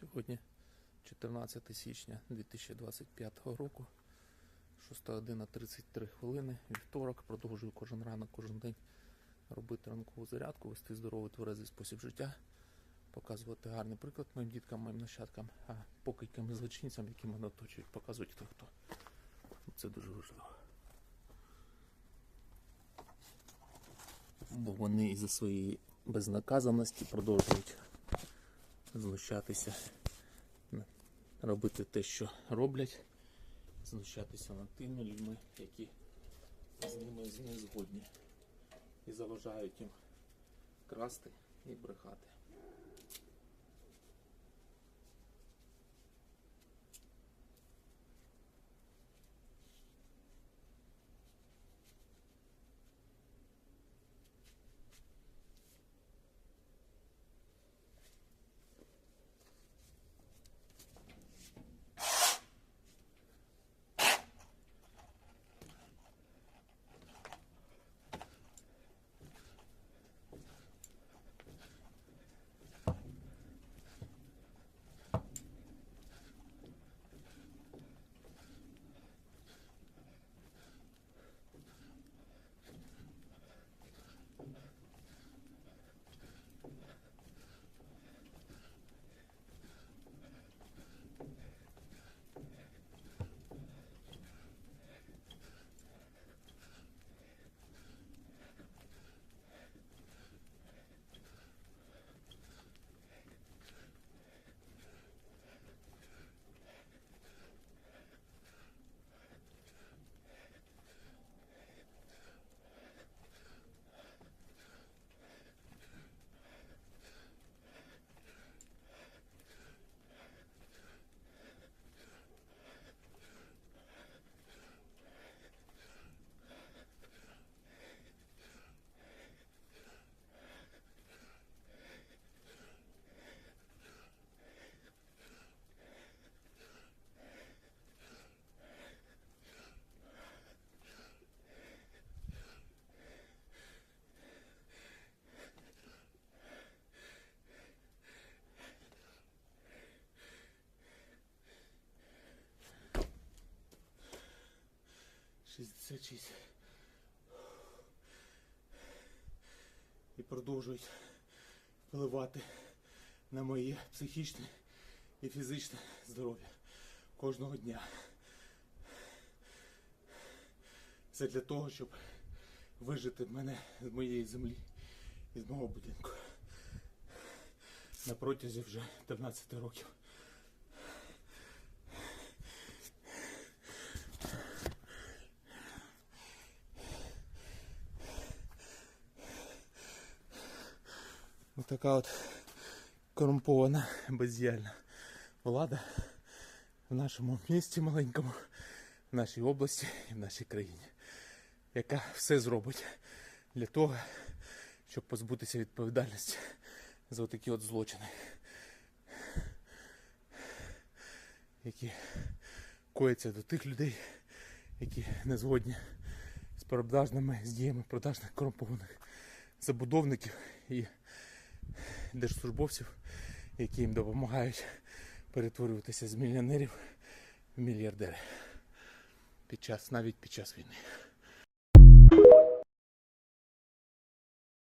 Сьогодні 14 січня 2025 року, 6 година 33 хвилини, вівторок. Продовжую кожен ранок, кожен день робити ранкову зарядку, вести здоровий тверезий спосіб життя, показувати гарний приклад моїм діткам, моїм нащадкам, а покидькам і злочинцям, які мене оточують, показують хто хто. Це дуже важливо. Бо вони із-за своєї безнаказаності продовжують знущатися, робити те, що роблять, знущатися над тими людьми, які з ними не згодні, і заважають їм красти і брехати. Шістдесят шість. І продовжують впливати на моє психічне і фізичне здоров'я кожного дня. Це для того, щоб вижити мене з моєї землі і з мого будинку. На протязі вже 13 років. Ось така от корумпована, бездіяльна влада в нашому місті маленькому, в нашій області і в нашій країні, яка все зробить для того, щоб позбутися відповідальності за такі от злочини, які кояться до тих людей, які не згодні з продажними з діями продажних корумпованих забудовників і держслужбовців, які їм допомагають перетворюватися з мільйонерів в мільярдери під час, навіть під час війни.